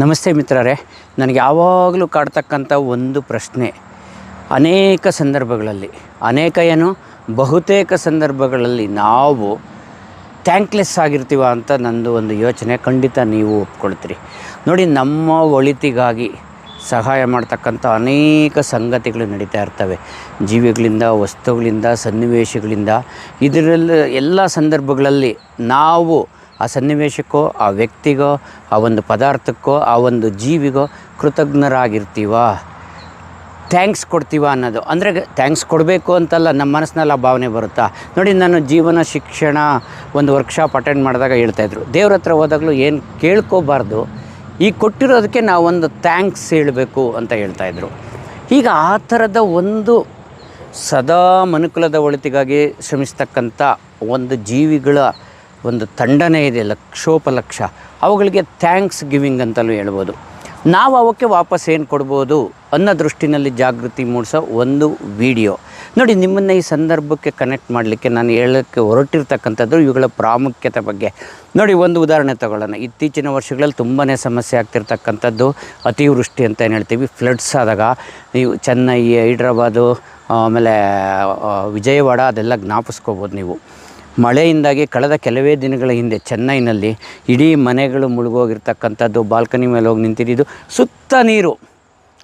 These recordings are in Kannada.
ನಮಸ್ತೆ ಮಿತ್ರರೇ, ನನಗೆ ಯಾವಾಗಲೂ ಕಾಡ್ತಕ್ಕಂಥ ಒಂದು ಪ್ರಶ್ನೆ. ಅನೇಕ ಸಂದರ್ಭಗಳಲ್ಲಿ, ಅನೇಕ ಏನು, ಬಹುತೇಕ ಸಂದರ್ಭಗಳಲ್ಲಿ ನಾವು ಥ್ಯಾಂಕ್ಲೆಸ್ ಆಗಿರ್ತೀವ ಅಂತ ನಂದು ಒಂದು ಯೋಚನೆ, ಖಂಡಿತ ನೀವು ಒಪ್ಕೊಳ್ತೀರಿ. ನೋಡಿ, ನಮ್ಮ ಒಳಿತಿಗಾಗಿ ಸಹಾಯ ಮಾಡ್ತಕ್ಕಂಥ ಅನೇಕ ಸಂಗತಿಗಳು ನಡೀತಾ ಇರ್ತವೆ. ಜೀವಿಗಳಿಂದ, ವಸ್ತುಗಳಿಂದ, ಸನ್ನಿವೇಶಗಳಿಂದ ಇದರಲ್ಲಿ ಎಲ್ಲ ಸಂದರ್ಭಗಳಲ್ಲಿ ನಾವು ಆ ಸನ್ನಿವೇಶಕ್ಕೋ, ಆ ವ್ಯಕ್ತಿಗೋ, ಆ ಒಂದು ಪದಾರ್ಥಕ್ಕೋ, ಆ ಒಂದು ಜೀವಿಗೋ ಕೃತಜ್ಞರಾಗಿರ್ತೀವ? ಥ್ಯಾಂಕ್ಸ್ ಕೊಡ್ತೀವ ಅನ್ನೋದು. ಅಂದರೆ ಥ್ಯಾಂಕ್ಸ್ ಕೊಡಬೇಕು ಅಂತಲ್ಲ ನಮ್ಮ ಮನಸ್ಸಿನಲ್ಲಿ ಆ ಭಾವನೆ ಬರುತ್ತಾ? ನೋಡಿ, ನಾನು ಜೀವನ ಶಿಕ್ಷಣ ಒಂದು ವರ್ಕ್ಶಾಪ್ ಅಟೆಂಡ್ ಮಾಡಿದಾಗ ಹೇಳ್ತಾಯಿದ್ರು ದೇವ್ರ ಹತ್ರ ಹೋದಾಗಲೂ ಏನು ಕೇಳ್ಕೋಬಾರ್ದು, ಈ ಕೊಟ್ಟಿರೋದಕ್ಕೆ ನಾವು ಒಂದು ಥ್ಯಾಂಕ್ಸ್ ಹೇಳಬೇಕು ಅಂತ ಹೇಳ್ತಾಯಿದ್ರು ಈಗ ಆ ಥರದ ಒಂದು ಸದಾ ಮನುಕುಲದ ಒಳಿತಿಗಾಗಿ ಶ್ರಮಿಸ್ತಕ್ಕಂಥ ಒಂದು ಜೀವಿಗಳ ಒಂದು ತಂಡನೇ ಇದೆ, ಲಕ್ಷೋಪಲಕ್ಷ. ಅವುಗಳಿಗೆ ಥ್ಯಾಂಕ್ಸ್ ಗಿವಿಂಗ್ ಅಂತಲೂ ಹೇಳ್ಬೋದು. ನಾವು ಅವಕ್ಕೆ ವಾಪಸ್ ಏನು ಕೊಡ್ಬೋದು ಅನ್ನೋ ದೃಷ್ಟಿನಲ್ಲಿ ಜಾಗೃತಿ ಮೂಡಿಸೋ ಒಂದು ವಿಡಿಯೋ. ನೋಡಿ, ನಿಮ್ಮನ್ನು ಈ ಸಂದರ್ಭಕ್ಕೆ ಕನೆಕ್ಟ್ ಮಾಡಲಿಕ್ಕೆ ನಾನು ಹೇಳೋಕ್ಕೆ ಹೊರಟಿರ್ತಕ್ಕಂಥದ್ದು ಇವುಗಳ ಪ್ರಾಮುಖ್ಯತೆ ಬಗ್ಗೆ. ನೋಡಿ, ಒಂದು ಉದಾಹರಣೆ ತಗೊಳ್ಳೋಣ. ಇತ್ತೀಚಿನ ವರ್ಷಗಳಲ್ಲಿ ತುಂಬಾ ಸಮಸ್ಯೆ ಆಗ್ತಿರ್ತಕ್ಕಂಥದ್ದು ಅತಿವೃಷ್ಟಿ ಅಂತ ಏನು ಹೇಳ್ತೀವಿ? ಫ್ಲಡ್ಸ್ ಆದಾಗ ನೀವು ಚೆನ್ನೈ, ಹೈದ್ರಾಬಾದು, ಆಮೇಲೆ ವಿಜಯವಾಡ ಅದೆಲ್ಲ ಜ್ಞಾಪಿಸ್ಕೋಬೋದು ನೀವು. ಮಳೆಯಿಂದಾಗಿ ಕಳೆದ ಕೆಲವೇ ದಿನಗಳ ಹಿಂದೆ ಚೆನ್ನೈನಲ್ಲಿ ಇಡೀ ಮನೆಗಳು ಮುಳುಗೋಗಿರ್ತಕ್ಕಂಥದ್ದು ಬಾಲ್ಕನಿ ಮೇಲೆ ಹೋಗಿ ನಿಂತಿದ್ದು. ಸುತ್ತ ನೀರು.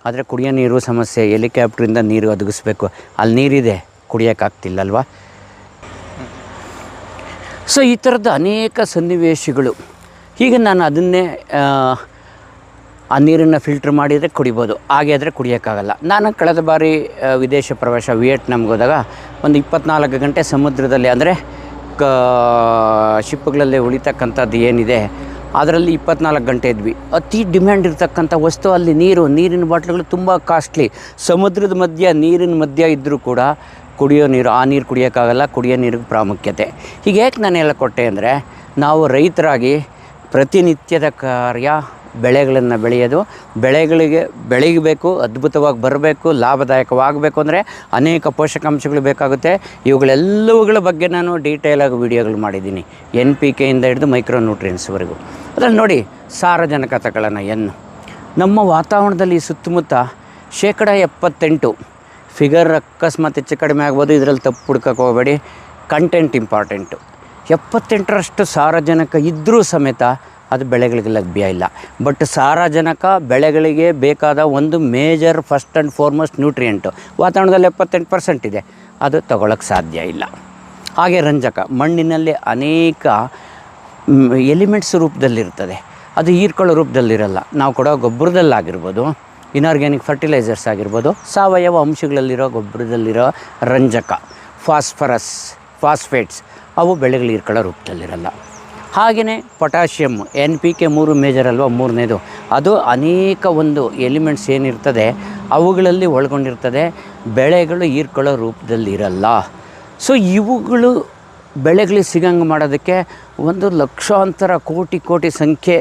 ಆದರೆ ಕುಡಿಯೋ ನೀರು ಸಮಸ್ಯೆ. ಹೆಲಿಕಾಪ್ಟ್ರಿಂದ ನೀರು ಒದಗಿಸ್ಬೇಕು. ಅಲ್ಲಿ ನೀರಿದೆ. ಕುಡಿಯೋಕ್ಕಾಗ್ತಿಲ್ಲಲ್ವಾ ಸೊ ಈ ಥರದ ಅನೇಕ ಸನ್ನಿವೇಶಗಳು. ಹೀಗೆ ನಾನು ಅದನ್ನೇ ಆ, ಆ ನೀರನ್ನು ಫಿಲ್ಟ್ರ್ ಮಾಡಿದರೆ ಕುಡಿಬೋದು. ಹಾಗೆ ಆದರೆ ಕುಡಿಯೋಕ್ಕಾಗಲ್ಲ. ನಾನು ಕಳೆದ ಬಾರಿ ವಿದೇಶ ಪ್ರವೇಶ ವಿಯೆಟ್ನಾಮ್ಗೆ ಹೋದಾಗ ಒಂದು ಇಪ್ಪತ್ನಾಲ್ಕು ಗಂಟೆ ಸಮುದ್ರದಲ್ಲಿ ಅಂದರೆ ಕ, ಶಿಪ್ಗಳಲ್ಲಿ ಉಳಿತಕ್ಕಂಥದ್ದು ಏನಿದೆ, ಅದರಲ್ಲಿ ಇಪ್ಪತ್ನಾಲ್ಕು ಗಂಟೆ ಇದ್ವಿ. ಅತಿ ಡಿಮ್ಯಾಂಡ್ ಇರತಕ್ಕಂಥ ವಸ್ತು ಅಲ್ಲಿ ನೀರು, ನೀರಿನ ಬಾಟ್ಲುಗಳು ತುಂಬ ಕಾಸ್ಟ್ಲಿ. ಸಮುದ್ರದ ಮಧ್ಯ, ನೀರಿನ ಮಧ್ಯ ಇದ್ದರೂ ಕೂಡ ಕುಡಿಯೋ ನೀರು, ಆ ನೀರು ಕುಡಿಯೋಕ್ಕಾಗಲ್ಲ, ಕುಡಿಯೋ ನೀರಿಗೆ ಪ್ರಾಮುಖ್ಯತೆ. ಹೀಗೆ ಯಾಕೆ ನಾನು ಹೇಳಿಕೊಟ್ಟೆ ಅಂದರೆ, ನಾವು ರೈತರಾಗಿ ಪ್ರತಿನಿತ್ಯದ ಕಾರ್ಯ ಬೆಳೆಗಳನ್ನು ಬೆಳೆಯೋದು. ಬೆಳೆಗಳಿಗೆ ಬೆಳೀಬೇಕು ಅದ್ಭುತವಾಗಿ ಬರಬೇಕು, ಲಾಭದಾಯಕವಾಗಬೇಕು ಅಂದರೆ ಅನೇಕ ಪೋಷಕಾಂಶಗಳು ಬೇಕಾಗುತ್ತೆ. ಇವುಗಳೆಲ್ಲವುಗಳ ಬಗ್ಗೆ ನಾನು ಡೀಟೇಲಾಗಿ ವಿಡಿಯೋಗಳು ಮಾಡಿದ್ದೀನಿ. ಎನ್ ಪಿ ಕೆಯಿಂದ ಹಿಡಿದು ಮೈಕ್ರೋ ನ್ಯೂಟ್ರಿಯನ್ಸ್ವರೆಗೂ ಅದರಲ್ಲಿ ನೋಡಿ, ಸಾರಜನಕ ತಗೊಳ್ಳೋಣ ಎನ್. ನಮ್ಮ ವಾತಾವರಣದಲ್ಲಿ ಸುತ್ತಮುತ್ತ ಶೇಕಡ ಎಪ್ಪತ್ತೆಂಟು ಫಿಗರ್ ಅಕಸ್ಮಾತ್ ಹೆಚ್ಚು ಕಡಿಮೆ ಆಗ್ಬೋದು. ಇದರಲ್ಲಿ ತಪ್ಪು ಹುಡ್ಕಕ್ಕೆ ಹೋಗಬೇಡಿ. ಕಂಟೆಂಟ್ ಇಂಪಾರ್ಟೆಂಟು ಎಪ್ಪತ್ತೆಂಟರಷ್ಟು ಸಾರಜನಕ ಇದ್ದರೂ ಸಮೇತ ಅದು ಬೆಳೆಗಳಿಗೆ ಲಭ್ಯ ಇಲ್ಲ. ಬಟ್ ಸಾರಜನಕ ಬೆಳೆಗಳಿಗೆ ಬೇಕಾದ ಒಂದು major first and foremost nutrient ವಾತಾವರಣದಲ್ಲಿ ಎಪ್ಪತ್ತೆಂಟು ಪರ್ಸೆಂಟ್ ಇದೆ. ಅದು ತಗೊಳ್ಳೋಕ್ಕೆ ಸಾಧ್ಯ ಇಲ್ಲ. ಹಾಗೆ ರಂಜಕ, ಮಣ್ಣಿನಲ್ಲಿ ಅನೇಕ ಎಲಿಮೆಂಟ್ಸ್ ರೂಪದಲ್ಲಿರ್ತದೆ. ಅದು ಹೀರ್ಕೊಳ್ಳೋ ರೂಪದಲ್ಲಿರಲ್ಲ. ನಾವು ಕೊಡೋ ಗೊಬ್ಬರದಲ್ಲಾಗಿರ್ಬೋದು ಇನಾರ್ಗ್ಯಾನಿಕ್ ಫರ್ಟಿಲೈಸರ್ಸ್ ಆಗಿರ್ಬೋದು, ಸಾವಯವ ಅಂಶಗಳಲ್ಲಿರೋ ಗೊಬ್ಬರದಲ್ಲಿರೋ ರಂಜಕ ಫಾಸ್ಫರಸ್ ಫಾಸ್ಫೇಟ್ಸ್ ಅವು ಬೆಳೆಗಳು ಹೀರ್ಕೊಳ್ಳೋ ರೂಪದಲ್ಲಿರಲ್ಲ. ಹಾಗೆಯೇ ಪೊಟ್ಯಾಷಿಯಮ್ ಎನ್ ಪಿ ಕೆ ಮೂರು ಮೇಜರ್ ಅಲ್ವಾ ಮೂರನೇದು. ಅದು ಅನೇಕ ಒಂದು ಎಲಿಮೆಂಟ್ಸ್ ಏನಿರ್ತದೆ, ಅವುಗಳಲ್ಲಿ ಒಳಗೊಂಡಿರ್ತದೆ, ಬೆಳೆಗಳು ಹೀರ್ಕೊಳ್ಳೋ ರೂಪದಲ್ಲಿರಲ್ಲ. ಸೊ ಇವುಗಳು ಬೆಳೆಗಳಿಗೆ ಸಿಗಂಗೆ ಮಾಡೋದಕ್ಕೆ ಒಂದು ಲಕ್ಷಾಂತರ ಕೋಟಿ ಕೋಟಿ ಸಂಖ್ಯೆ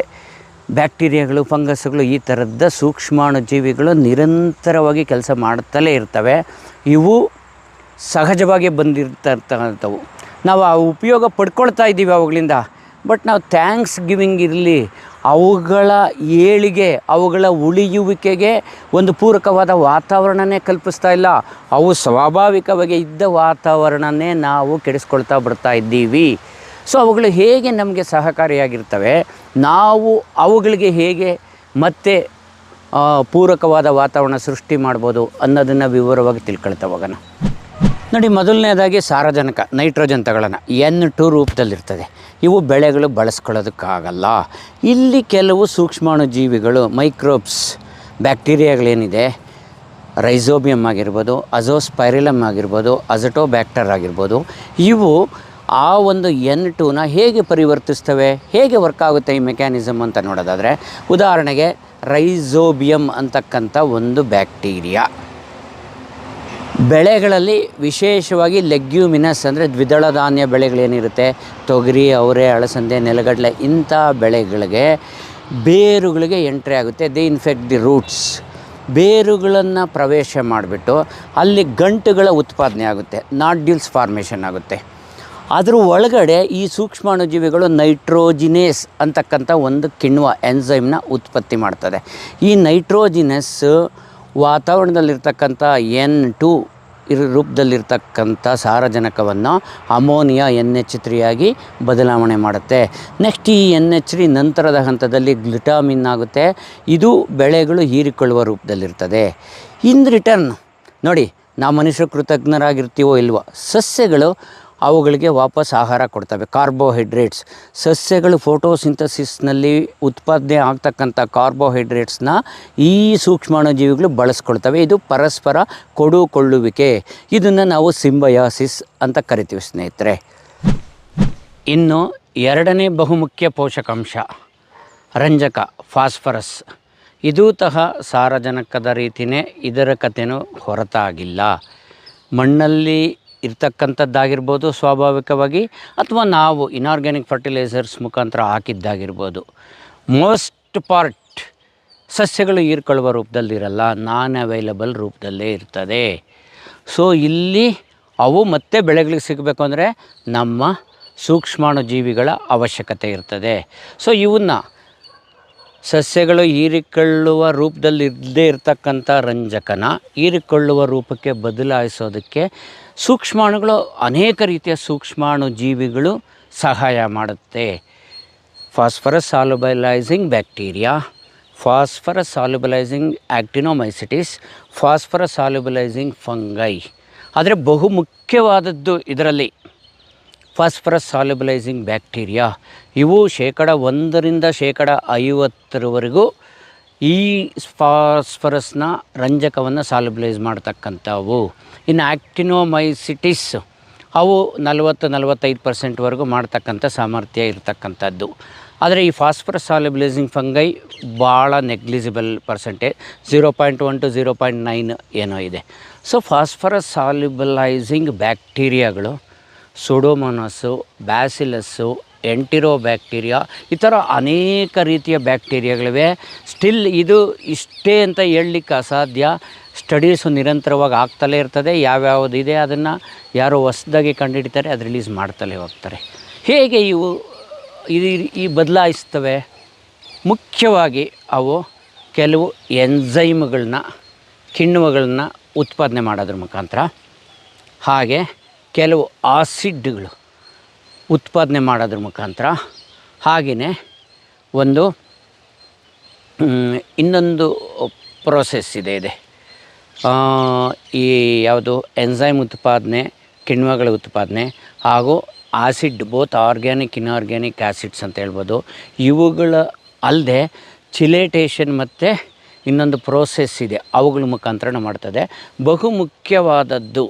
ಬ್ಯಾಕ್ಟೀರಿಯಾಗಳು ಫಂಗಸ್ಗಳು ಈ ಥರದ ಸೂಕ್ಷ್ಮಾಣು ಜೀವಿಗಳು ನಿರಂತರವಾಗಿ ಕೆಲಸ ಮಾಡುತ್ತಲೇ ಇರ್ತವೆ. ಇವು ಸಹಜವಾಗಿ ಬಂದಿರ್ತಕ್ಕಂಥವು ನಾವು ಆ ಉಪಯೋಗ ಪಡ್ಕೊಳ್ತಾ ಇದ್ದೀವಿ ಅವುಗಳಿಂದ. ಬಟ್ ನಾವು ಥ್ಯಾಂಕ್ಸ್ ಗಿವಿಂಗ್ ಇರಲಿ, ಅವುಗಳ ಏಳಿಗೆ, ಅವುಗಳ ಉಳಿಯುವಿಕೆಗೆ ಒಂದು ಪೂರಕವಾದ ವಾತಾವರಣನೇ ಕಲ್ಪಿಸ್ತಾ ಇಲ್ಲ. ಅವು ಸ್ವಾಭಾವಿಕವಾಗಿ ಇದ್ದ ವಾತಾವರಣನೇ ನಾವು ಕೆಡಿಸ್ಕೊಳ್ತಾ ಬರ್ತಾ ಇದ್ದೀವಿ. ಸೊ ಅವುಗಳು ಹೇಗೆ ನಮಗೆ ಸಹಕಾರಿಯಾಗಿರ್ತವೆ? ನಾವು ಅವುಗಳಿಗೆ ಹೇಗೆ ಮತ್ತೆ ಪೂರಕವಾದ ವಾತಾವರಣ ಸೃಷ್ಟಿ ಮಾಡ್ಬೋದು ಅನ್ನೋದನ್ನು ವಿವರವಾಗಿ ತಿಳ್ಕೊಳ್ತಾ ಹೋಗೋಣ. ನೋಡಿ, ಮೊದಲನೇದಾಗಿ ಸಾರಜನಕ, ನೈಟ್ರೋಜನ್ ತಗೊಳ್ಳೋಣ. ಎನ್ ಟು ರೂಪದಲ್ಲಿರ್ತದೆ. ಇವು ಬೆಳೆಗಳು ಬಳಸ್ಕೊಳ್ಳೋದಕ್ಕಾಗಲ್ಲ. ಇಲ್ಲಿ ಕೆಲವು ಸೂಕ್ಷ್ಮಾಣು ಜೀವಿಗಳು ಮೈಕ್ರೋಬ್ಸ್ ಬ್ಯಾಕ್ಟೀರಿಯಾಗಳೇನಿದೆ ರೈಸೋಬಿಯಮ್ ಆಗಿರ್ಬೋದು ಅಜೋಸ್ಪೈರಿಲಮ್ ಆಗಿರ್ಬೋದು ಅಜಟೋಬ್ಯಾಕ್ಟರ್ ಆಗಿರ್ಬೋದು, ಇವು ಆ ಒಂದು ಎನ್ ಟೂನ ಹೇಗೆ ಪರಿವರ್ತಿಸ್ತವೆ, ಹೇಗೆ ವರ್ಕ್ ಆಗುತ್ತೆ ಈ ಮೆಕ್ಯಾನಿಸಮ್ ಅಂತ ನೋಡೋದಾದರೆ, ಉದಾಹರಣೆಗೆ ರೈಸೋಬಿಯಮ್ ಅಂತಕ್ಕಂಥ ಒಂದು ಬ್ಯಾಕ್ಟೀರಿಯಾ ಬೆಳೆಗಳಲ್ಲಿ ವಿಶೇಷವಾಗಿ ಲೆಗ್ಯೂಮಿನಸ್ ಅಂದರೆ ದ್ವಿದಳ ಧಾನ್ಯ ಬೆಳೆಗಳೇನಿರುತ್ತೆ, ತೊಗರಿ, ಅವರೆ ಅಳಸಂದೆ ನೆಲಗಡಲೆ ಇಂಥ ಬೆಳೆಗಳಿಗೆ ಬೇರುಗಳಿಗೆ ಎಂಟ್ರಿ ಆಗುತ್ತೆ. ದೇ ಇನ್ಫೆಕ್ಟ್ ದಿ ರೂಟ್ಸ್ ಬೇರುಗಳನ್ನು ಪ್ರವೇಶ ಮಾಡಿಬಿಟ್ಟು ಅಲ್ಲಿ ಗಂಟುಗಳ ಉತ್ಪಾದನೆ ಆಗುತ್ತೆ ನಾಡ್ಯೂಲ್ಸ್ ಫಾರ್ಮೇಷನ್ ಆಗುತ್ತೆ. ಅದ್ರ ಒಳಗಡೆ ಈ ಸೂಕ್ಷ್ಮಾಣುಜೀವಿಗಳು ನೈಟ್ರೋಜಿನೇಸ್ ಅಂತಕ್ಕಂಥ ಒಂದು ಕಿಣ್ವ ಎನ್ಝೈಮ್ನ ಉತ್ಪತ್ತಿ ಮಾಡ್ತದೆ. ಈ ನೈಟ್ರೋಜಿನಸ್ ವಾತಾವರಣದಲ್ಲಿರ್ತಕ್ಕಂಥ ಎನ್ ಟು ಇರ ರೂಪದಲ್ಲಿರ್ತಕ್ಕಂಥ ಸಾರಜನಕವನ್ನು ಅಮೋನಿಯಾ ಎನ್ ಎಚ್ ತ್ರೀಯಾಗಿ ಬದಲಾವಣೆ ಮಾಡುತ್ತೆ. ನೆಕ್ಸ್ಟ್ ಈ ಎನ್ ಎಚ್ ತ್ರೀ ನಂತರದ ಹಂತದಲ್ಲಿ ಗ್ಲುಟಾಮಿನ್ ಆಗುತ್ತೆ. ಇದು ಬೆಳೆಗಳು ಹೀರಿಕೊಳ್ಳುವ ರೂಪದಲ್ಲಿರ್ತದೆ. ಇನ್ ರಿಟರ್ನ್ ನೋಡಿ, ನಾವು ಮನುಷ್ಯ ಕೃತಜ್ಞರಾಗಿರ್ತೀವೋ ಇಲ್ವೋ, ಸಸ್ಯಗಳು ಅವುಗಳಿಗೆ ವಾಪಸ್ ಆಹಾರ ಕೊಡ್ತವೆ. ಕಾರ್ಬೋಹೈಡ್ರೇಟ್ಸ್. ಸಸ್ಯಗಳು ಫೋಟೋಸಿಂಥಸಿಸ್ನಲ್ಲಿ ಉತ್ಪಾದನೆ ಆಗ್ತಕ್ಕಂಥ ಕಾರ್ಬೋಹೈಡ್ರೇಟ್ಸ್ನ ಈ ಸೂಕ್ಷ್ಮಾಣುಜೀವಿಗಳು ಬಳಸ್ಕೊಳ್ತವೆ. ಇದು ಪರಸ್ಪರ ಕೊಡುಕೊಳ್ಳುವಿಕೆ. ಇದನ್ನು ನಾವು ಸಿಂಬಯಾಸಿಸ್ ಅಂತ ಕರಿತೀವಿ ಸ್ನೇಹಿತರೆ. ಇನ್ನು ಎರಡನೇ ಬಹುಮುಖ್ಯ ಪೋಷಕಾಂಶ, ರಂಜಕ, ಫಾಸ್ಫರಸ್. ಇದು ತಹ ಸಾರಜನಕದ ರೀತಿಯೇ ಇದರ ಕಥೆನೂ ಹೊರತಾಗಿಲ್ಲ. ಮಣ್ಣಲ್ಲಿ ಇರ್ತಕ್ಕಂಥದ್ದಾಗಿರ್ಬೋದು, ಸ್ವಾಭಾವಿಕವಾಗಿ, ಅಥವಾ ನಾವು ಇನಾರ್ಗ್ಯಾನಿಕ್ ಫರ್ಟಿಲೈಸರ್ಸ್ ಮುಖಾಂತರ ಹಾಕಿದ್ದಾಗಿರ್ಬೋದು. ಮೋಸ್ಟ್ ಪಾರ್ಟ್ ಸಸ್ಯಗಳು ಹೀರ್ಕೊಳ್ಳುವ ರೂಪದಲ್ಲಿರಲ್ಲ ನಾನ್ ಅವೈಲಬಲ್ ರೂಪದಲ್ಲೇ ಇರ್ತದೆ. ಸೊ ಇಲ್ಲಿ ಅವು ಮತ್ತೆ ಬೆಳೆಗಳಿಗೆ ಸಿಗಬೇಕು ಅಂದರೆ ನಮ್ಮ ಸೂಕ್ಷ್ಮಾಣು ಜೀವಿಗಳ ಅವಶ್ಯಕತೆ ಇರ್ತದೆ. ಸೊ ಇವನ್ನ ಸಸ್ಯಗಳು ಹೀರಿಕೊಳ್ಳುವ ರೂಪದಲ್ಲಿ ಇಲ್ಲದೇ ಇರತಕ್ಕಂಥ ರಂಜಕನ ಹೀರಿಕೊಳ್ಳುವ ರೂಪಕ್ಕೆ ಬದಲಾಯಿಸೋದಕ್ಕೆ ಸೂಕ್ಷ್ಮಾಣುಗಳು ಅನೇಕ ರೀತಿಯ ಸೂಕ್ಷ್ಮಾಣು ಜೀವಿಗಳು ಸಹಾಯ ಮಾಡುತ್ತೆ. Phosphorus solubilizing bacteria phosphorus solubilizing actinomycetes phosphorus solubilizing fungi ಆದರೆ ಬಹು ಮುಖ್ಯವಾದದ್ದು ಇದರಲ್ಲಿ ಫಾಸ್ಫರಸ್ ಸಾಲ್ಯುಬಲೈಸಿಂಗ್ ಬ್ಯಾಕ್ಟೀರಿಯಾ ಇವು ಶೇಕಡ ಒಂದರಿಂದ ಶೇಕಡ ಐವತ್ತರವರೆಗೂ ಈ ಫಾಸ್ಫರಸ್ನ ರಂಜಕವನ್ನು ಸಾಲ್ಯುಬಲೈಸ್ ಮಾಡ್ತಕ್ಕಂಥವು. ಇನ್ನು ಆ್ಯಕ್ಟಿನೋಮೈಸಿಟಿಸ್ ಅವು ನಲವತ್ತು, ನಲವತ್ತೈದು ಪರ್ಸೆಂಟ್ವರೆಗೂ ಮಾಡ್ತಕ್ಕಂಥ ಸಾಮರ್ಥ್ಯ ಇರತಕ್ಕಂಥದ್ದು. ಆದರೆ ಈ ಫಾಸ್ಫರಸ್ ಸಾಲ್ಯುಬಲೈಸಿಂಗ್ ಫಂಗೈ ಭಾಳ negligible percentage zero point one to zero point nine ಏನೋ ಇದೆ. ಸೊ ಫಾಸ್ಫರಸ್ ಸಾಲ್ಯುಬಲೈಸಿಂಗ್ ಬ್ಯಾಕ್ಟೀರಿಯಾಗಳು, ಸೋಡೋಮೋನಸ್ಸು, ಬ್ಯಾಸಿಲಸ್ಸು ಎಂಟಿರೋ ಬ್ಯಾಕ್ಟೀರಿಯಾ. ಈ ಥರ ಅನೇಕ ರೀತಿಯ ಬ್ಯಾಕ್ಟೀರಿಯಾಗಳಿವೆ. ಸ್ಟಿಲ್ ಇದು ಇಷ್ಟೇ ಅಂತ ಹೇಳಲಿಕ್ಕೆ ಅಸಾಧ್ಯ. ಸ್ಟಡೀಸು ನಿರಂತರವಾಗಿ ಆಗ್ತಲೇ ಇರ್ತದೆ. ಯಾವ್ಯಾವುದಿದೆ ಅದನ್ನು ಯಾರೋ ಹೊಸ್ದಾಗಿ ಕಂಡುಹಿಡಿತಾರೆ, ಅದು ರಿಲೀಸ್ ಮಾಡ್ತಲೇ ಹೋಗ್ತಾರೆ. ಹೇಗೆ ಇವು ಇದು ಈ ಬದಲಾಯಿಸ್ತವೆ? ಮುಖ್ಯವಾಗಿ ಅವು ಕೆಲವು ಎನ್ಝೈಮ್ಗಳನ್ನ, ಕಿಣ್ವಗಳನ್ನ ಉತ್ಪಾದನೆ ಮಾಡೋದ್ರ ಮುಖಾಂತರ. ಹಾಗೆ ಕೆಲವು ಆಸಿಡ್ಗಳು. ಉತ್ಪಾದನೆ ಮಾಡೋದ್ರ ಮುಖಾಂತರ ಹಾಗೆಯೇ ಒಂದು ಇನ್ನೊಂದು ಪ್ರೋಸೆಸ್ ಇದೆ ಇದೆ. ಈ ಯಾವುದು ಎನ್ಸೈಮ್ ಉತ್ಪಾದನೆ, ಕಿಣ್ವಗಳ ಉತ್ಪಾದನೆ ಹಾಗೂ acid both organic inorganic acids ಅಂತ ಹೇಳ್ಬೋದು. ಇವುಗಳ ಅಲ್ಲದೆ ಚಿಲೇಟೇಷನ್ ಮತ್ತು ಇನ್ನೊಂದು ಪ್ರೋಸೆಸ್ ಇದೆ, ಅವುಗಳ ಮುಖಾಂತರ ಮಾಡ್ತದೆ. ಬಹು ಮುಖ್ಯವಾದದ್ದು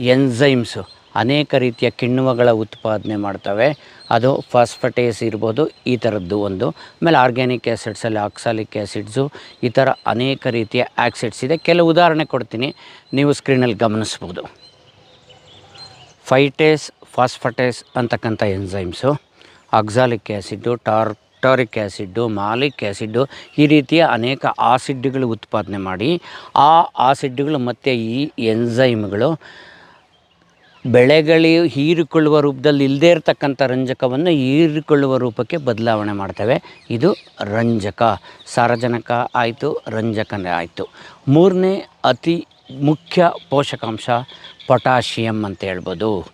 ಎನ್ಸೈಮ್ಸು ಅನೇಕ ರೀತಿಯ ಕಿಣ್ವಗಳ ಉತ್ಪಾದನೆ ಮಾಡ್ತವೆ. ಅದು ಫಾಸ್ಫಟೇಸ್ ಇರ್ಬೋದು, ಈ ಥರದ್ದು ಒಂದು. ಆಮೇಲೆ ಆರ್ಗ್ಯಾನಿಕ್ ಆ್ಯಸಿಡ್ಸಲ್ಲಿ ಆಕ್ಸಾಲಿಕ್ ಆ್ಯಸಿಡ್ಸು ಈ ಥರ ಅನೇಕ ರೀತಿಯ ಆ್ಯಕ್ಸಿಡ್ಸ್ ಇದೆ. ಕೆಲವು ಉದಾಹರಣೆ ಕೊಡ್ತೀನಿ, ನೀವು ಸ್ಕ್ರೀನಲ್ಲಿ ಗಮನಿಸ್ಬೋದು. ಫೈಟೇಸ್, ಫಾಸ್ಫಟೇಸ್ ಅಂತಕ್ಕಂಥ enzymes oxalic acid tartaric acid malic acid ಈ ರೀತಿಯ ಅನೇಕ ಆಸಿಡ್ಗಳು ಉತ್ಪಾದನೆ ಮಾಡಿ, ಆ ಆಸಿಡ್ಗಳು ಮತ್ತು ಈ ಎನ್ಸೈಮ್ಗಳು ಬೆಳೆಗಳು ಹೀರಿಕೊಳ್ಳುವ ರೂಪದಲ್ಲಿ ಇಲ್ಲದೇ ಇರತಕ್ಕಂಥ ರಂಜಕವನ್ನು ಹೀರಿಕೊಳ್ಳುವ ರೂಪಕ್ಕೆ ಬದಲಾವಣೆ ಮಾಡ್ತವೆ. ಇದು ರಂಜಕ. ಸಾರಜನಕ ಆಯಿತು, ರಂಜಕನೇ ಆಯಿತು. ಮೂರನೇ ಅತಿ ಮುಖ್ಯ ಪೋಷಕಾಂಶ ಪೊಟ್ಯಾಷಿಯಮ್ ಅಂತ ಹೇಳ್ಬೋದು.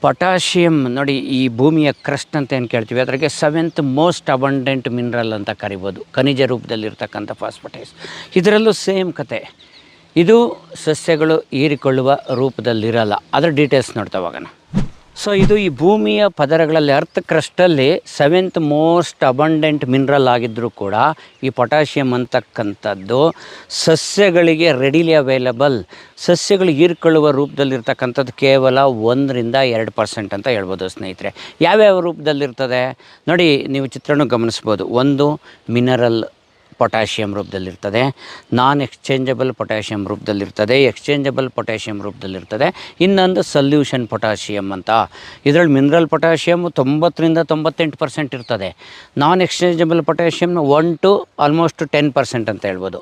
ಪೊಟ್ಯಾಷಿಯಮ್ ನೋಡಿ, ಈ ಭೂಮಿಯ ಕ್ರಸ್ಟ್ ಅಂತ ಏನು ಕೇಳ್ತೀವಿ? ಅದರಾಗೆ ಸೆವೆಂತ್ ಮೋಸ್ಟ್ ಅಬಂಡೆಂಟ್ ಮಿನರಲ್ ಅಂತ ಕರಿಬೋದು. ಖನಿಜ ರೂಪದಲ್ಲಿರ್ತಕ್ಕಂಥ ಫಾಸ್ಫಟೈಸ್. ಇದರಲ್ಲೂ ಸೇಮ್ ಕತೆ. ಇದು ಸಸ್ಯಗಳು ಹೀರಿಕೊಳ್ಳುವ ರೂಪದಲ್ಲಿರಲ್ಲ. ಅದರ ಡೀಟೇಲ್ಸ್ ನೋಡ್ತಾ ಹೋಗೋಣ. ಸೊ ಇದು ಈ ಭೂಮಿಯ ಪದರಗಳಲ್ಲಿ ಅರ್ತ್ ಕ್ರಸ್ಟಲ್ಲಿ ಸೆವೆಂತ್ ಮೋಸ್ಟ್ ಅಬಂಡೆಂಟ್ ಮಿನರಲ್ ಆಗಿದ್ದರೂ ಕೂಡ ಈ ಪೊಟ್ಯಾಷಿಯಂ ಅಂತಕ್ಕಂಥದ್ದು ಸಸ್ಯಗಳಿಗೆ ರೆಡಿಲಿ ಅವೈಲಬಲ್ ಸಸ್ಯಗಳು ಹೀರ್ಕೊಳ್ಳುವ ರೂಪದಲ್ಲಿರ್ತಕ್ಕಂಥದ್ದು ಕೇವಲ ಒಂದರಿಂದ ಎರಡು ಪರ್ಸೆಂಟ್ ಅಂತ ಹೇಳ್ಬೋದು ಸ್ನೇಹಿತರೆ. ಯಾವ್ಯಾವ ರೂಪದಲ್ಲಿರ್ತದೆ? ನೋಡಿ, ನೀವು ಚಿತ್ರಣ ಗಮನಿಸ್ಬೋದು. ಒಂದು ಮಿನರಲ್ ಪೊಟ್ಯಾಷಿಯಮ್ ರೂಪದಲ್ಲಿರ್ತದೆ. ನಾನ್ ಎಕ್ಸ್ಚೇಂಜಬಲ್ ಪೊಟ್ಯಾಷಿಯಂ ರೂಪದಲ್ಲಿರ್ತದೆ, ಎಕ್ಸ್ಚೇಂಜಬಲ್ ಪೊಟ್ಯಾಷಿಯಂ ರೂಪದಲ್ಲಿರ್ತದೆ. ಇನ್ನೊಂದು ಸಲ್ಯೂಷನ್ ಪೊಟ್ಯಾಷಿಯಂ ಅಂತ. ಇದರಲ್ಲಿ ಮಿನರಲ್ ಪೊಟ್ಯಾಷಿಯಮ್ ತೊಂಬತ್ತರಿಂದ ತೊಂಬತ್ತೆಂಟು ಪರ್ಸೆಂಟ್ ಇರ್ತದೆ. Non exchangeable ಪೊಟ್ಯಾಷಿಯಮ್ನ one to almost ten percent ಅಂತ ಹೇಳ್ಬೋದು.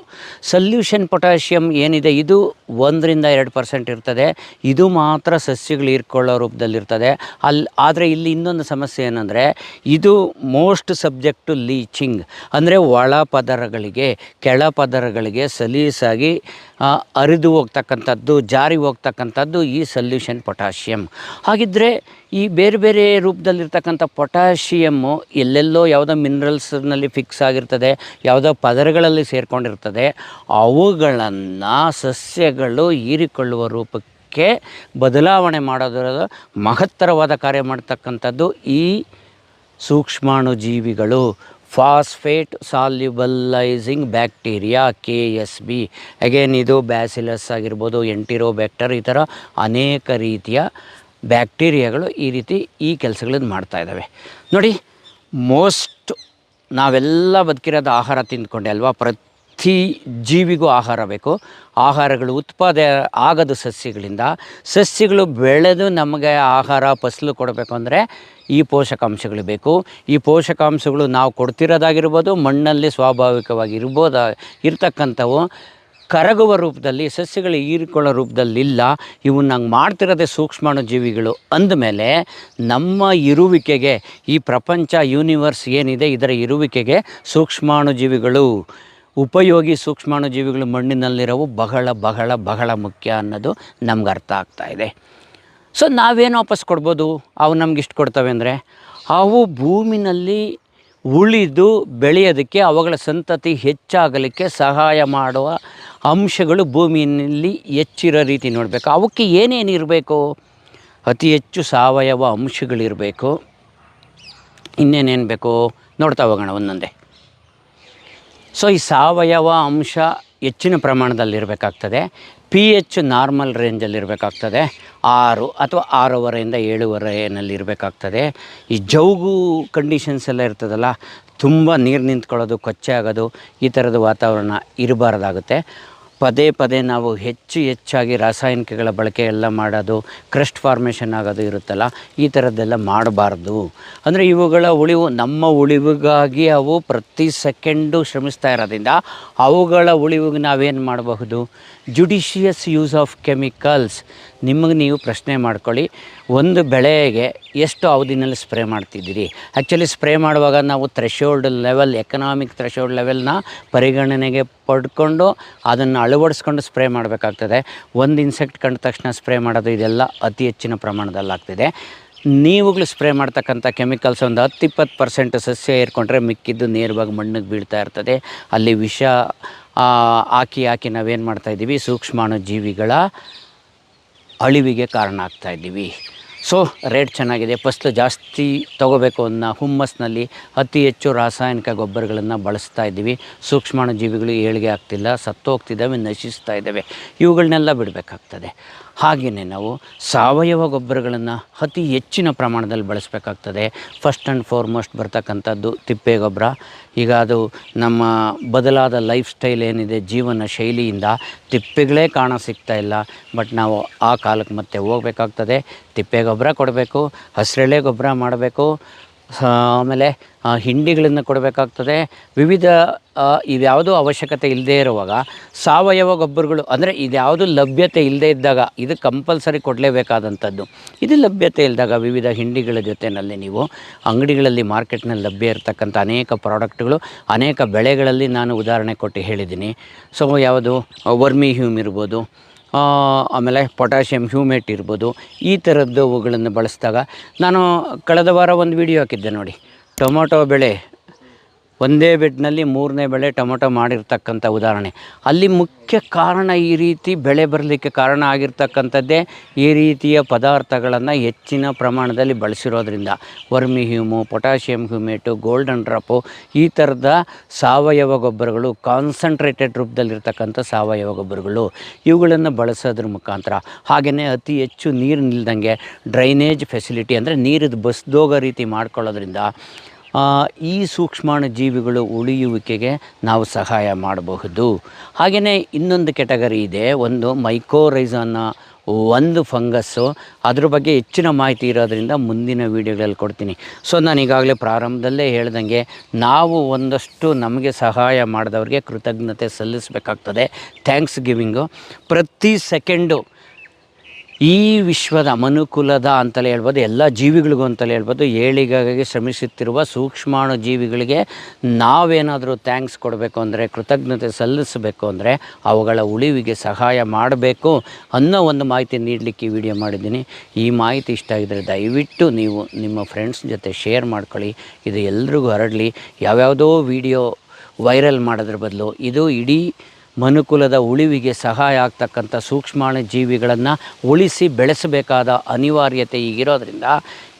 ಸಲ್ಯೂಷನ್ ಪೊಟ್ಯಾಷಿಯಮ್ ಏನಿದೆ? ಇದು ಒಂದರಿಂದ ಎರಡು ಪರ್ಸೆಂಟ್ ಇರ್ತದೆ. ಇದು ಮಾತ್ರ ಸಸ್ಯಗಳು ಹೀರ್ಕೊಳ್ಳೋ ರೂಪದಲ್ಲಿರ್ತದೆ. ಅಲ್ಲಿ ಆದರೆ ಇಲ್ಲಿ ಇನ್ನೊಂದು ಸಮಸ್ಯೆ ಏನಂದರೆ, ಇದು ಮೋಸ್ಟ್ ಸಬ್ಜೆಕ್ಟ್ ಟು ಲೀಚಿಂಗ್. ಅಂದರೆ ಒಳ ಪದರಗಳಿಗೆ, ಕೆಳ ಪದರಗಳಿಗೆ ಸಲೀಸಾಗಿ ಅರಿದು ಹೋಗ್ತಕ್ಕಂಥದ್ದು, ಜಾರಿ ಹೋಗ್ತಕ್ಕಂಥದ್ದು ಈ ಸಲ್ಯೂಷನ್ ಪೊಟ್ಯಾಷಿಯಮ್ ಹಾಗಿದ್ದರೆ ಈ ಬೇರೆ ಬೇರೆ ರೂಪದಲ್ಲಿರ್ತಕ್ಕಂಥ ಪೊಟ್ಯಾಷಿಯಮ್ಮು ಎಲ್ಲೆಲ್ಲೋ ಯಾವುದೋ ಮಿನರಲ್ಸ್ನಲ್ಲಿ ಫಿಕ್ಸ್ ಆಗಿರ್ತದೆ, ಯಾವುದೋ ಪದರಗಳಲ್ಲಿ ಸೇರಿಕೊಂಡಿರ್ತದೆ, ಅವುಗಳನ್ನು ಸಸ್ಯಗಳು ಹೀರಿಕೊಳ್ಳುವ ರೂಪಕ್ಕೆ ಬದಲಾವಣೆ ಮಾಡೋದ್ರ ಮಹತ್ತರವಾದ ಕಾರ್ಯ ಮಾಡ್ತಕ್ಕಂಥದ್ದು ಈ ಸೂಕ್ಷ್ಮಾಣು ಜೀವಿಗಳು. Phosphate solubilizing bacteria K S B again ಇದು ಬ್ಯಾಸಿಲಸ್ ಆಗಿರ್ಬೋದು, ಎಂಟಿರೋಬ್ಯಾಕ್ಟರ್, ಈ ಥರ ಅನೇಕ ರೀತಿಯ ಬ್ಯಾಕ್ಟೀರಿಯಾಗಳು ಈ ರೀತಿ ಈ ಕೆಲಸಗಳನ್ನು ಮಾಡ್ತಾ ಇದ್ದಾವೆ. ನೋಡಿ ಮೋಸ್ಟ್ ನಾವೆಲ್ಲ ಬದುಕಿರೋದು ಆಹಾರ ತಿಂದ್ಕೊಂಡೆ ಅಲ್ವಾ? ಪ್ರತಿ ಜೀವಿಗೂ ಆಹಾರ ಬೇಕು. ಆಹಾರಗಳು ಉತ್ಪಾದ ಆಗದು ಸಸ್ಯಗಳಿಂದ ಸಸ್ಯಗಳು ಬೆಳೆದು ನಮಗೆ ಆಹಾರ ಫಸಲು ಕೊಡಬೇಕು ಅಂದರೆ ಈ ಪೋಷಕಾಂಶಗಳು ಬೇಕು. ಈ ಪೋಷಕಾಂಶಗಳು ನಾವು ಕೊಡ್ತಿರೋದಾಗಿರ್ಬೋದು, ಮಣ್ಣಲ್ಲಿ ಸ್ವಾಭಾವಿಕವಾಗಿ ಇರ್ಬೋದ, ಇರ್ತಕ್ಕಂಥವು ಕರಗುವ ರೂಪದಲ್ಲಿ, ಸಸ್ಯಗಳು ಹೀರಿಕೊಳ್ಳೋ ರೂಪದಲ್ಲಿಲ್ಲ ಇವು ನಂಗೆ ಮಾಡ್ತಿರೋದೇ ಸೂಕ್ಷ್ಮಾಣು ಜೀವಿಗಳು ಅಂದಮೇಲೆ ನಮ್ಮ ಇರುವಿಕೆಗೆ, ಈ ಪ್ರಪಂಚ, ಯೂನಿವರ್ಸ್ ಏನಿದೆ, ಇದರ ಇರುವಿಕೆಗೆ ಸೂಕ್ಷ್ಮಾಣು ಜೀವಿಗಳು ಉಪಯೋಗಿ ಸೂಕ್ಷ್ಮಾಣು ಜೀವಿಗಳು ಮಣ್ಣಿನಲ್ಲಿರೋವು ಬಹಳ ಬಹಳ ಬಹಳ ಮುಖ್ಯ ಅನ್ನೋದು ನಮ್ಗೆ ಅರ್ಥ ಆಗ್ತಾ ಇದೆ. ಸೊ ನಾವೇನು ವಾಪಸ್ ಕೊಡ್ಬೋದು? ಅವು ನಮ್ಗೆ ಇಷ್ಟು ಕೊಡ್ತವೆ ಅಂದರೆ ಅವು ಭೂಮಿನಲ್ಲಿ ಉಳಿದು ಬೆಳೆಯೋದಕ್ಕೆ ಅವುಗಳ ಸಂತತಿ ಹೆಚ್ಚಾಗಲಿಕ್ಕೆ ಸಹಾಯ ಮಾಡುವ ಅಂಶಗಳು ಭೂಮಿಯಲ್ಲಿ ಹೆಚ್ಚಿರೋ ರೀತಿ ನೋಡಬೇಕು. ಅವಕ್ಕೆ ಏನೇನು ಇರಬೇಕು? ಅತಿ ಹೆಚ್ಚು ಸಾವಯವ ಅಂಶಗಳಿರಬೇಕು. ಇನ್ನೇನೇನು ಬೇಕು? ನೋಡ್ತಾ ಹೋಗೋಣ ಒಂದೊಂದೇ. ಸೊ ಈ ಸಾವಯವ ಅಂಶ ಹೆಚ್ಚಿನ ಪ್ರಮಾಣದಲ್ಲಿರಬೇಕಾಗ್ತದೆ. ಪಿ ಎಚ್ ನಾರ್ಮಲ್ ರೇಂಜಲ್ಲಿರಬೇಕಾಗ್ತದೆ ಆರು ಅಥವಾ ಆರೂವರೆಯಿಂದ ಏಳುವರೆಯಲ್ಲಿ ಇರಬೇಕಾಗ್ತದೆ. ಈ ಜೌಗು ಕಂಡೀಷನ್ಸ್ ಎಲ್ಲ ಇರ್ತದಲ್ಲ, ತುಂಬ ನೀರು ನಿಂತ್ಕೊಳ್ಳೋದು, ಕೊಚ್ಚೆ ಆಗೋದು, ಈ ಥರದ ವಾತಾವರಣ ಇರಬಾರ್ದಾಗುತ್ತೆ. ಪದೇ ಪದೇ ನಾವು ಹೆಚ್ಚು ಹೆಚ್ಚಾಗಿ ರಾಸಾಯನಿಕಗಳ ಬಳಕೆ ಎಲ್ಲ ಮಾಡೋದು, ಕ್ರಸ್ಟ್ ಫಾರ್ಮೇಷನ್ ಆಗೋದು ಇರುತ್ತಲ್ಲ, ಈ ಥರದ್ದೆಲ್ಲ ಮಾಡಬಾರ್ದು. ಅಂದರೆ ಇವುಗಳ ಉಳಿವು ನಮ್ಮ ಉಳಿವಿಗಾಗಿ ಅವು ಪ್ರತಿ ಸೆಕೆಂಡು ಶ್ರಮಿಸ್ತಾ ಇರೋದ್ರಿಂದ ಅವುಗಳ ಉಳಿವಿಗೆ ನಾವೇನು ಮಾಡಬಹುದು? ಜುಡಿಷಿಯಸ್ ಯೂಸ್ ಆಫ್ ಕೆಮಿಕಲ್ಸ್ ನಿಮಗೆ ನೀವು ಪ್ರಶ್ನೆ ಮಾಡ್ಕೊಳ್ಳಿ, ಒಂದು ಬೆಳೆಗೆ ಎಷ್ಟು ಅವಧಿನಲ್ಲಿ ಸ್ಪ್ರೇ ಮಾಡ್ತಿದ್ದೀರಿ? ಆ್ಯಕ್ಚುಲಿ ಸ್ಪ್ರೇ ಮಾಡುವಾಗ ನಾವು ಥ್ರೆಶೋಲ್ಡ್ ಲೆವೆಲ್ ಎಕನಾಮಿಕ್ ಥ್ರೆಶೋಲ್ಡ್ ಲೆವೆಲ್ನ ಪರಿಗಣನೆಗೆ ಪಡ್ಕೊಂಡು ಅದನ್ನು ಅಳವಡಿಸ್ಕೊಂಡು ಸ್ಪ್ರೇ ಮಾಡಬೇಕಾಗ್ತದೆ. ಒಂದು ಇನ್ಸೆಕ್ಟ್ ಕಂಡ ತಕ್ಷಣ ಸ್ಪ್ರೇ ಮಾಡೋದು ಇದೆಲ್ಲ ಅತಿ ಹೆಚ್ಚಿನ ಪ್ರಮಾಣದಲ್ಲಾಗ್ತಿದೆ. ನೀವುಗಳು ಸ್ಪ್ರೇ ಮಾಡ್ತಕ್ಕಂಥ ಕೆಮಿಕಲ್ಸ್ ಒಂದು ಹತ್ತು ಇಪ್ಪತ್ತು ಪರ್ಸೆಂಟ್ ಸಸ್ಯ ಏರ್ಕೊಂಡ್ರೆ ಮಿಕ್ಕಿದ್ದು ನೇರವಾಗಿ ಮಣ್ಣಿಗೆ ಬೀಳ್ತಾ ಇರ್ತದೆ. ಅಲ್ಲಿ ವಿಷ ಹಾಕಿ ಹಾಕಿ ನಾವೇನು ಮಾಡ್ತಾಯಿದ್ದೀವಿ ಸೂಕ್ಷ್ಮಾಣು ಜೀವಿಗಳ ಅಳಿವಿಗೆ ಕಾರಣ ಆಗ್ತಾ ಇದ್ದೀವಿ. ಸೊ ರೇಟ್ ಚೆನ್ನಾಗಿದೆ. ಫಸ್ಟು ಜಾಸ್ತಿ ತೊಗೋಬೇಕು ಅನ್ನೋ ಹುಮ್ಮಸ್ನಲ್ಲಿ ಅತಿ ಹೆಚ್ಚು ರಾಸಾಯನಿಕ ಗೊಬ್ಬರಗಳನ್ನು ಬಳಸ್ತಾ ಇದ್ದೀವಿ. ಸೂಕ್ಷ್ಮಾಣು ಜೀವಿಗಳು ಏಳಿಗೆ ಆಗ್ತಿಲ್ಲ, ಸತ್ತೋಗ್ತಿದ್ದಾವೆ, ನಶಿಸ್ತಾ ಇದ್ದಾವೆ. ಇವುಗಳನ್ನೆಲ್ಲ ಬಿಡಬೇಕಾಗ್ತದೆ. ಹಾಗೆಯೇ ನಾವು ಸಾವಯವ ಗೊಬ್ಬರಗಳನ್ನು ಅತಿ ಹೆಚ್ಚಿನ ಪ್ರಮಾಣದಲ್ಲಿ ಬಳಸಬೇಕಾಗ್ತದೆ. ಫಸ್ಟ್ ಆ್ಯಂಡ್ ಫಾರ್ಮೋಸ್ಟ್ ಬರ್ತಕ್ಕಂಥದ್ದು ತಿಪ್ಪೆ ಗೊಬ್ಬರ. ಈಗ ಅದು ನಮ್ಮ ಬದಲಾದ ಲೈಫ್ ಸ್ಟೈಲ್ ಏನಿದೆ, ಜೀವನ ಶೈಲಿಯಿಂದ ತಿಪ್ಪೆಗಳೇ ಕಾಣ ಸಿಗ್ತಾ ಇಲ್ಲ. ಬಟ್ ನಾವು ಆ ಕಾಲಕ್ಕೆ ಮತ್ತೆ ಹೋಗಬೇಕಾಗ್ತದೆ. ತಿಪ್ಪೆ ಗೊಬ್ಬರ ಕೊಡಬೇಕು, ಹಸಿರೆಳೆ ಗೊಬ್ಬರ ಮಾಡಬೇಕು. ಆಮೇಲೆ ಹಿಂಡಿಗಳನ್ನು ಕೊಡಬೇಕಾಗ್ತದೆ. ವಿವಿಧ ಆ, ಇವ್ಯಾವುದೂ ಅವಶ್ಯಕತೆ ಇಲ್ಲದೇ ಇರುವಾಗ ಸಾವಯವ ಗೊಬ್ಬರಗಳು ಅಂದರೆ ಇದ್ಯಾವುದು ಲಭ್ಯತೆ ಇಲ್ಲದೇ ಇದ್ದಾಗ ಇದು ಕಂಪಲ್ಸರಿ ಕೊಡಲೇಬೇಕಾದಂಥದ್ದು. ಇದು ಲಭ್ಯತೆ ಇಲ್ಲದಾಗ ವಿವಿಧ ಹಿಂಡಿಗಳ ಜೊತೆಯಲ್ಲಿ ನೀವು ಅಂಗಡಿಗಳಲ್ಲಿ ಮಾರ್ಕೆಟ್ನಲ್ಲಿ ಲಭ್ಯ ಇರತಕ್ಕಂಥ ಅನೇಕ ಪ್ರಾಡಕ್ಟ್ಗಳು ಅನೇಕ ಬೆಳೆಗಳಲ್ಲಿ ನಾನು ಉದಾಹರಣೆ ಕೊಟ್ಟು ಹೇಳಿದ್ದೀನಿ. ಸೊ ಯಾವುದು ವರ್ಮಿ ಹ್ಯೂಮ್ ಇರ್ಬೋದು ಆಮೇಲೆ ಪೊಟ್ಯಾಷಿಯಮ್ ಹ್ಯೂಮೇಟ್ ಇರ್ಬೋದು, ಈ ಥರದ್ದವುಗಳನ್ನು ಬಳಸಿದಾಗ ನಾನು ಕಳೆದ ವಾರ ಒಂದು ವಿಡಿಯೋ ಹಾಕಿದ್ದೆ ನೋಡಿ. ಟೊಮೊಟೊ ಬೆಳೆ ಒಂದೇ ಬೆಡ್ನಲ್ಲಿ ಮೂರನೇ ಬೆಳೆ ಟೊಮೊಟೊ ಮಾಡಿರ್ತಕ್ಕಂಥ ಉದಾಹರಣೆ. ಅಲ್ಲಿ ಮುಖ್ಯ ಕಾರಣ ಈ ರೀತಿ ಬೆಳೆ ಬರಲಿಕ್ಕೆ ಕಾರಣ ಆಗಿರ್ತಕ್ಕಂಥದ್ದೇ ಈ ರೀತಿಯ ಪದಾರ್ಥಗಳನ್ನು ಹೆಚ್ಚಿನ ಪ್ರಮಾಣದಲ್ಲಿ ಬಳಸಿರೋದ್ರಿಂದ. Vermi hume, potassium humate, golden drop ಈ ಥರದ ಸಾವಯವ ಗೊಬ್ಬರಗಳು, ಕಾನ್ಸಂಟ್ರೇಟೆಡ್ ರೂಪದಲ್ಲಿರ್ತಕ್ಕಂಥ ಸಾವಯವ ಗೊಬ್ಬರಗಳು ಇವುಗಳನ್ನು ಬಳಸೋದ್ರ ಮುಖಾಂತರ. ಹಾಗೆಯೇ ಅತಿ ಹೆಚ್ಚು ನೀರು ನಿಲ್ದಂಗೆ ಡ್ರೈನೇಜ್ ಫೆಸಿಲಿಟಿ ಅಂದರೆ ನೀರಿದ್ದು ಬಸ್ದೋಗೋ ರೀತಿ ಮಾಡ್ಕೊಳ್ಳೋದ್ರಿಂದ ಈ ಸೂಕ್ಷ್ಮಾಣು ಜೀವಿಗಳು ಉಳಿಯುವಿಕೆಗೆ ನಾವು ಸಹಾಯ ಮಾಡಬಹುದು. ಹಾಗೆಯೇ ಇನ್ನೊಂದು ಕೆಟಗರಿ ಇದೆ, ಒಂದು ಮೈಕೋರೈಸನ್ನ, ಒಂದು ಫಂಗಸ್ಸು. ಅದ್ರ ಬಗ್ಗೆ ಹೆಚ್ಚಿನ ಮಾಹಿತಿ ಇರೋದರಿಂದ ಮುಂದಿನ ವೀಡಿಯೋಗಳಲ್ಲಿ ಕೊಡ್ತೀನಿ. ಸೊ, ನಾನು ಈಗಾಗಲೇ ಪ್ರಾರಂಭದಲ್ಲೇ ಹೇಳ್ದಂಗೆ, ನಾವು ಒಂದಷ್ಟು ನಮಗೆ ಸಹಾಯ ಮಾಡಿದವ್ರಿಗೆ ಕೃತಜ್ಞತೆ ಸಲ್ಲಿಸಬೇಕಾಗ್ತದೆ. Thanks giving. ಪ್ರತಿ ಸೆಕೆಂಡು ಈ ವಿಶ್ವದ ಅಮನುಕೂಲದ ಅಂತಲೇ ಹೇಳ್ಬೋದು, ಎಲ್ಲ ಜೀವಿಗಳಿಗೂ ಅಂತಲೇ ಹೇಳ್ಬೋದು ಏಳಿಗಾಗಿ ಶ್ರಮಿಸುತ್ತಿರುವ ಸೂಕ್ಷ್ಮಾಣು ಜೀವಿಗಳಿಗೆ ನಾವೇನಾದರೂ ಥ್ಯಾಂಕ್ಸ್ ಕೊಡಬೇಕು ಅಂದರೆ, ಕೃತಜ್ಞತೆ ಸಲ್ಲಿಸಬೇಕು ಅಂದರೆ, ಅವುಗಳ ಉಳಿವಿಗೆ ಸಹಾಯ ಮಾಡಬೇಕು ಅನ್ನೋ ಒಂದು ಮಾಹಿತಿ ನೀಡಲಿಕ್ಕೆ ಈ ವಿಡಿಯೋ ಮಾಡಿದ್ದೀನಿ. ಈ ಮಾಹಿತಿ ಇಷ್ಟ ಆಗಿದರೆ ದಯವಿಟ್ಟು ನೀವು ನಿಮ್ಮ ಫ್ರೆಂಡ್ಸ್ ಜೊತೆ ಶೇರ್ ಮಾಡ್ಕೊಳ್ಳಿ, ಇದು ಎಲ್ರಿಗೂ ಹರಡಲಿ. ಯಾವ್ಯಾವುದೋ ವಿಡಿಯೋ ವೈರಲ್ ಮಾಡೋದ್ರ ಬದಲು, ಇದು ಇಡೀ ಮನುಕುಲದ ಉಳಿವಿಗೆ ಸಹಾಯ ಆಗ್ತಕ್ಕಂಥ ಸೂಕ್ಷ್ಮಾಣು ಜೀವಿಗಳನ್ನು ಉಳಿಸಿ ಬೆಳೆಸಬೇಕಾದ ಅನಿವಾರ್ಯತೆ ಈಗಿರೋದ್ರಿಂದ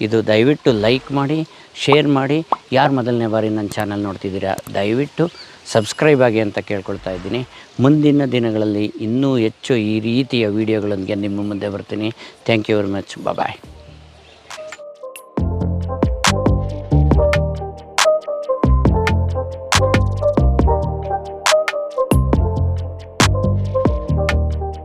ಇದು ದಯವಿಟ್ಟು ಲೈಕ್ ಮಾಡಿ, ಶೇರ್ ಮಾಡಿ. ಯಾರು ಮೊದಲನೇ ಬಾರಿ ನನ್ನ ಚಾನಲ್ ನೋಡ್ತಿದ್ದೀರಾ, ದಯವಿಟ್ಟು ಸಬ್ಸ್ಕ್ರೈಬ್ ಆಗಿ ಅಂತ ಕೇಳ್ಕೊಳ್ತಾ ಇದ್ದೀನಿ. ಮುಂದಿನ ದಿನಗಳಲ್ಲಿ ಇನ್ನೂ ಹೆಚ್ಚು ಈ ರೀತಿಯ ವೀಡಿಯೋಗಳೊಂದಿಗೆ ನಿಮ್ಮ ಮುಂದೆ ಬರ್ತೀನಿ. Thank you very much bye